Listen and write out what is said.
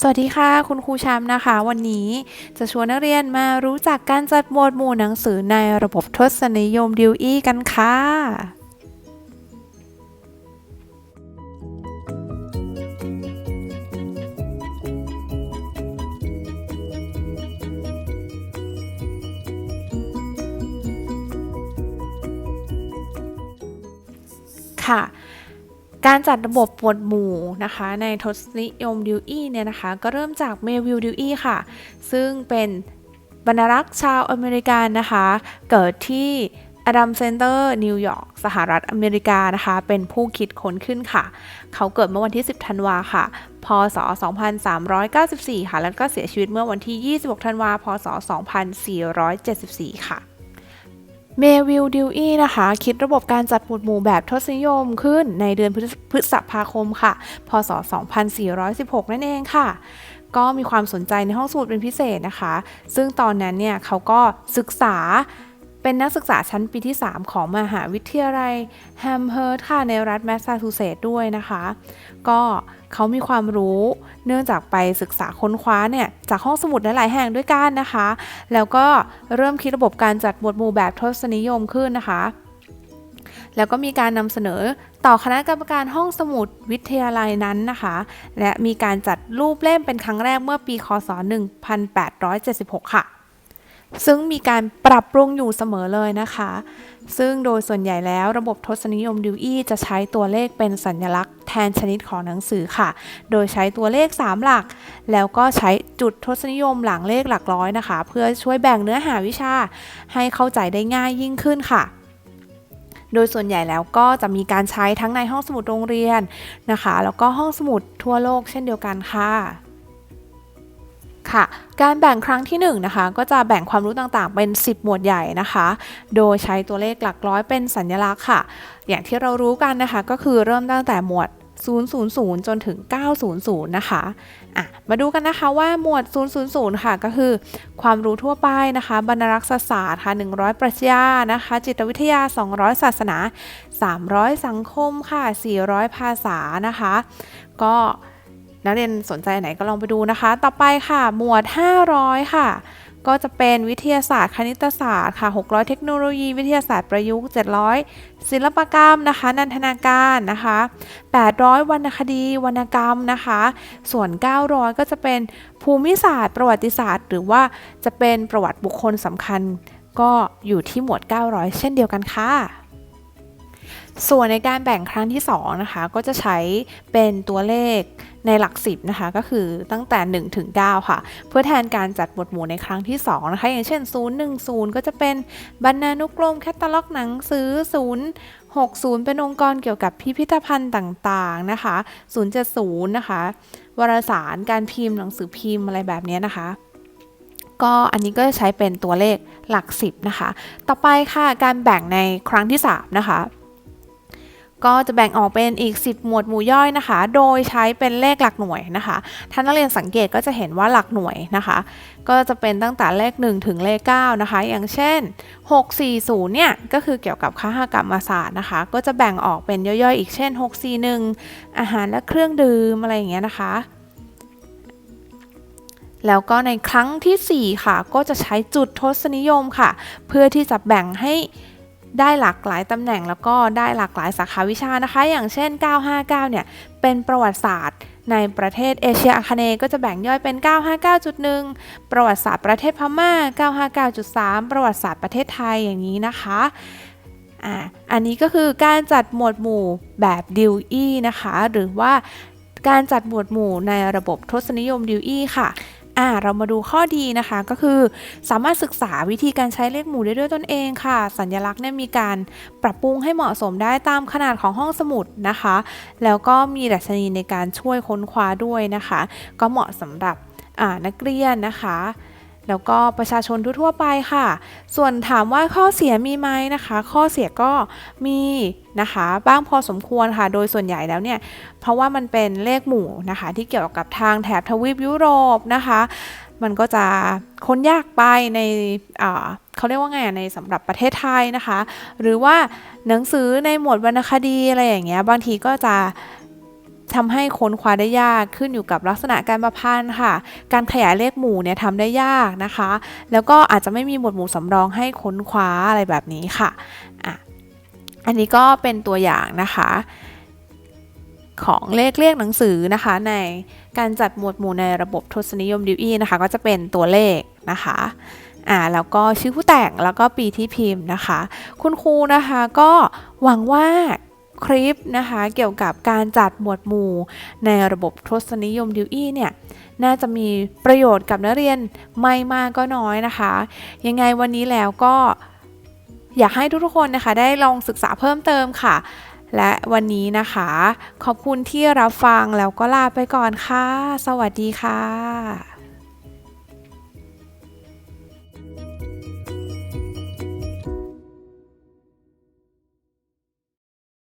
สวัสดีค่ะ คุณครูแชมนะคะ วันนี้จะชวนนักเรียนมารู้จักการจัดหมวดหมู่หนังสือในระบบทศนิยมดิวอี้กันค่ะ ค่ะ การจัดระบบหมวดหมู่นะคะในทศนิยมดิวอี้เนี่ยนะคะ ก็เริ่มจากเมวิลดิวอี้ค่ะ ซึ่งเป็นบรรณารักษ์ชาวอเมริกันนะคะ เกิดที่อดัมเซนเตอร์นิวยอร์กสหรัฐอเมริกานะคะ เป็นผู้คิดค้นขึ้นค่ะ เขาเกิดเมื่อวันที่ 10 ธันวาค่ะ พศ 2394 ค่ะ แล้วก็เสียชีวิตเมื่อวันที่ 26 ธันวา พศ 2474 ค่ะ เมวิลดิวอี้นะคะ คิดระบบการจัดหมวดหมู่แบบทศนิยมขึ้นในเดือนพฤษพฤษภาคมค่ะ พศ 2416 นั่นเองค่ะ ก็มีความสนใจในห้องสมุดเป็นพิเศษนะคะ ซึ่งตอนนั้นเนี่ยเขาก็ศึกษา เป็นนักศึกษาชั้นปีที่ 3 ของมหาวิทยาลัยแฮมเฮิร์ตค่ะในรัฐแมสซาชูเซตส์ด้วยนะคะ ก็เขามีความรู้เนื่องจากไปศึกษาค้นคว้าเนี่ย จากห้องสมุดหลายๆแห่งด้วยกันนะคะ แล้วก็เริ่มคิดระบบการจัดหมวดหมู่แบบทศนิยมขึ้นนะคะ แล้วก็มีการนำเสนอต่อคณะกรรมการห้องสมุดวิทยาลัยนั้นนะคะ และมีการจัดรูปเล่มเป็นครั้งแรกเมื่อปีคศ 1876 ค่ะ ซึ่งมีการปรับปรุงอยู่เสมอเลยนะคะ ซึ่งโดยส่วนใหญ่แล้วระบบทศนิยมดิวอี้จะใช้ตัวเลขเป็นสัญลักษณ์แทนชนิดของหนังสือค่ะ โดยใช้ตัวเลข 3 หลัก แล้วก็ใช้จุดทศนิยมหลังเลขหลักร้อยนะคะ เพื่อช่วยแบ่งเนื้อหาวิชาให้เข้าใจได้ง่ายยิ่งขึ้นค่ะโดยส่วนใหญ่แล้วก็จะมีการใช้ทั้งในห้องสมุดโรงเรียนนะคะ แล้วก็ห้องสมุดทั่วโลกเช่นเดียวกันค่ะ ค่ะ การแบ่งครั้งที่1นงนะคะก็จะแบ่งความรู้ต่างๆ เป็น 10 หมวดใหญ่นะคะ โดยใช้ตัวเลขหลักร้อยเป็นสัญลักษณ์ค่ะ อย่างที่เรารู้กันนะคะก็คือเริ่มตั้งแต่หมวด 000 จนถึง 900 นะคะอะมาดูกันนะคะว่าหมวด 000 ค่ะ ก็คือ ความรู้ทั่วไปนะคะ บรรณารักษศาสตร์ค่ะ 100 ปรัชญานะคะ จิตวิทยา 200 ศาสนา 300 สังคมค่ะ 400 ภาษานะคะ ก็ นักเรียนสนใจไหนก็ลองไปดูนะคะ ต่อไปค่ะ หมวด 500 ค่ะ ก็จะเป็นวิทยาศาสตร์ คณิตศาสตร์ค่ะ 600 เทคโนโลยี วิทยาศาสตร์ประยุกต์ 700 ศิลปกรรมนะคะ นันทนาการนะคะ 800 วรรณคดี วรรณกรรมนะคะ ส่วน 900 ก็จะเป็นภูมิศาสตร์ ประวัติศาสตร์ หรือว่าจะเป็นประวัติบุคคลสำคัญ ก็อยู่ที่หมวด 900 เช่นเดียวกันค่ะ ส่วนในการแบ่งครั้งที่2นะคะก็จะใช้เป็นตัวเลขในหลัก 10นะคะก็คือตั้งแต่ 1 ถึง 9 ค่ะ เพื่อแทนการจัดหมวดหมู่ในครั้งที่ 2 นะคะ อย่างเช่น 010 ก็จะเป็นบรรณานุกรมแคตตาล็อกหนังสือ 060 เป็นองค์กรเกี่ยวกับพิพิธภัณฑ์ต่างๆนะคะ 070 นะคะ วารสารการพิมพ์หนังสือพิมพ์อะไรแบบนี้นะคะก็อันนี้ก็จะใช้เป็นตัวเลขหลัก 10 นะคะ ต่อไปค่ะการแบ่งในครั้งที่ 3 นะคะ ก็จะแบ่งออกเป็นอีก 10 หมวดหมู่ย่อยนะคะ โดยใช้เป็นเลขหลักหน่วยนะคะถ้านนักเรียนสังเกตก็จะเห็นว่าหลักหน่วยนะคะ ก็จะเป็นตั้งแต่เลข 1 ถึงเลข 9 นะคะ อย่างเช่น 640 เนี่ย ก็คือเกี่ยวกับค้ากรรมศาสตร์นะคะ ก็จะแบ่งออกเป็นย่อยๆ อีกเช่น 641 อาหารและเครื่องดื่มอะไรอย่างเงี้ยนะคะแล้วก็ในครั้งทีสี่4 ค่ะ ก็จะใช้จุดทศนิยมค่ะ เพื่อที่จะแบ่งให้ ได้หลากหลายตำแหน่งแล้วก็ได้หลากหลายสาขาวิชานะคะ อย่างเช่น 959 เนี่ย เป็นประวัติศาสตร์ในประเทศเอเชียอาคเนย์ก็จะแบ่งย่อยเป็น 959.1 ประวัติศาสตร์ประเทศพม่า 959.3 ประวัติศาสตร์ประเทศไทยอย่างนี้นะคะอ่าอันนี้ก็คือการจัดหมวดหมู่แบบดิวอี้นะคะ หรือว่าการจัดหมวดหมู่ในระบบทศนิยมดิวอี้ค่ะ อ่าเรามาดูข้อดีนะคะก็คือ สามารถศึกษาวิธีการใช้เลขหมู่ได้ด้วยตนเองค่ะ สัญลักษณ์เนี่ยมีการปรับปรุงให้เหมาะสมได้ตามขนาดของห้องสมุดนะคะ แล้วก็มีดัชนีในการช่วยค้นคว้าด้วยนะคะ ก็เหมาะสำหรับอ่านักเรียนนะคะ แล้วก็ประชาชนทั่วๆไปค่ะ ส่วนถามว่าข้อเสียมีไหมนะคะ ข้อเสียก็มีนะคะบ้างพอสมควรค่ะ โดยส่วนใหญ่แล้วเนี่ย เพราะว่ามันเป็นเลขหมู่นะคะ ที่เกี่ยวกับทางแถบทวีปยุโรปนะคะ มันก็จะค้นยากไปในเขาเรียกว่าไงในสำหรับประเทศไทยนะคะ หรือว่าหนังสือในหมวดวรรณคดีอะไรอย่างเงี้ยบางทีก็จะ ทำให้ค้นคว้าได้ยากขึ้นอยู่กับลักษณะการประพันธ์ค่ะ การขยายเลขหมู่เนี่ยทำได้ยากนะคะ แล้วก็อาจจะไม่มีหมวดหมู่สำรองให้ค้นคว้าอะไรแบบนี้ค่ะอะ อันนี้ก็เป็นตัวอย่างนะคะ ของเลขเรียกหนังสือนะคะ ในการจัดหมวดหมู่ในระบบทศนิยมดิวอีนะคะ ก็จะเป็นตัวเลขนะคะอ่าแล้วก็ชื่อผู้แต่งแล้วก็ปีที่พิมพ์นะคะ คุณครูนะคะก็หวังว่า คลิปนะคะเกี่ยวกับการจัดหมวดหมู่ในระบบทศนิยมดิวอี้เนี่ยน่าจะมีประโยชน์กับนักเรียนไม่มากก็น้อยนะคะ ยังไงวันนี้แล้วก็อยากให้ทุกๆคนนะคะได้ลองศึกษาเพิ่มเติมค่ะ และวันนี้นะคะ ขอบคุณที่รับฟังแล้วก็ลาไปก่อนค่ะ สวัสดีค่ะ